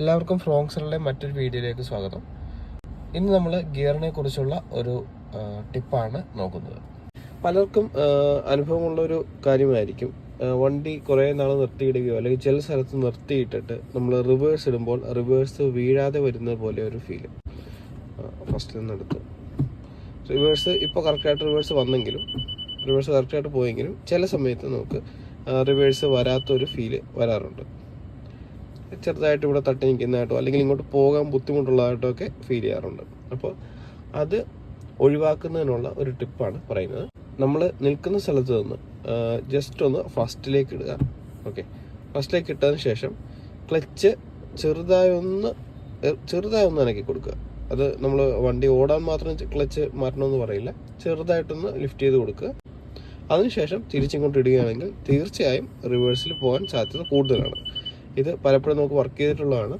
എല്ലാവർക്കും ഫ്രോങ്സറിലെ മറ്റൊരു വീഡിയോയിലേക്ക് സ്വാഗതം. ഇന്ന് നമ്മൾ ഗിയറിനെ കുറിച്ചുള്ള ഒരു ടിപ്പാണ് നോക്കുന്നത്. പലർക്കും അനുഭവമുള്ള ഒരു കാര്യമായിരിക്കും. വണ്ടി കുറേ നാൾ നിർത്തിയിടുകയോ അല്ലെങ്കിൽ ചില സ്ഥലത്ത് നിർത്തിയിട്ടിട്ട് നമ്മൾ റിവേഴ്സ് ഇടുമ്പോൾ റിവേഴ്സ് വീഴാതെ വരുന്ന പോലെ ഒരു ഫീൽ ഫസ്റ്റ് നിന്ന് എടുത്ത്. റിവേഴ്സ് ഇപ്പോൾ കറക്റ്റായിട്ട് റിവേഴ്സ് വന്നെങ്കിലും റിവേഴ്സ് കറക്റ്റായിട്ട് പോയെങ്കിലും ചില സമയത്ത് നമുക്ക് റിവേഴ്സ് വരാത്തൊരു ഫീൽ വരാറുണ്ട്. ചെറുതായിട്ട് ഇവിടെ തട്ടി നിൽക്കുന്നതായിട്ടോ അല്ലെങ്കിൽ ഇങ്ങോട്ട് പോകാൻ ബുദ്ധിമുട്ടുള്ളതായിട്ടോ ഒക്കെ ഫീൽ ചെയ്യാറുണ്ട്. അപ്പോൾ അത് ഒഴിവാക്കുന്നതിനുള്ള ഒരു ടിപ്പാണ് പറയുന്നത്. നമ്മൾ നിൽക്കുന്ന സ്ഥലത്ത് നിന്ന് ജസ്റ്റ് ഒന്ന് ഫസ്റ്റിലേക്ക് ഇടുക. ഓക്കെ ഫസ്റ്റിലേക്ക് ഇട്ടതിന് ശേഷം ക്ലച്ച് ചെറുതായി ഒന്ന് ചെറുതായി ഒന്ന് അനക്കി കൊടുക്കുക. അത് നമ്മൾ വണ്ടി ഓടാൻ മാത്രം ക്ലച്ച് മാറ്റണമെന്ന് പറയില്ല. ചെറുതായിട്ടൊന്ന് ലിഫ്റ്റ് ചെയ്ത് കൊടുക്കുക. അതിനുശേഷം തിരിച്ചിങ്ങോട്ട് ഇടുകയാണെങ്കിൽ തീർച്ചയായും റിവേഴ്സിൽ പോകാൻ സാധ്യത കൂടുതലാണ്. ഇത് പലപ്പോഴും നമുക്ക് വർക്ക് ചെയ്തിട്ടുള്ളതാണ്.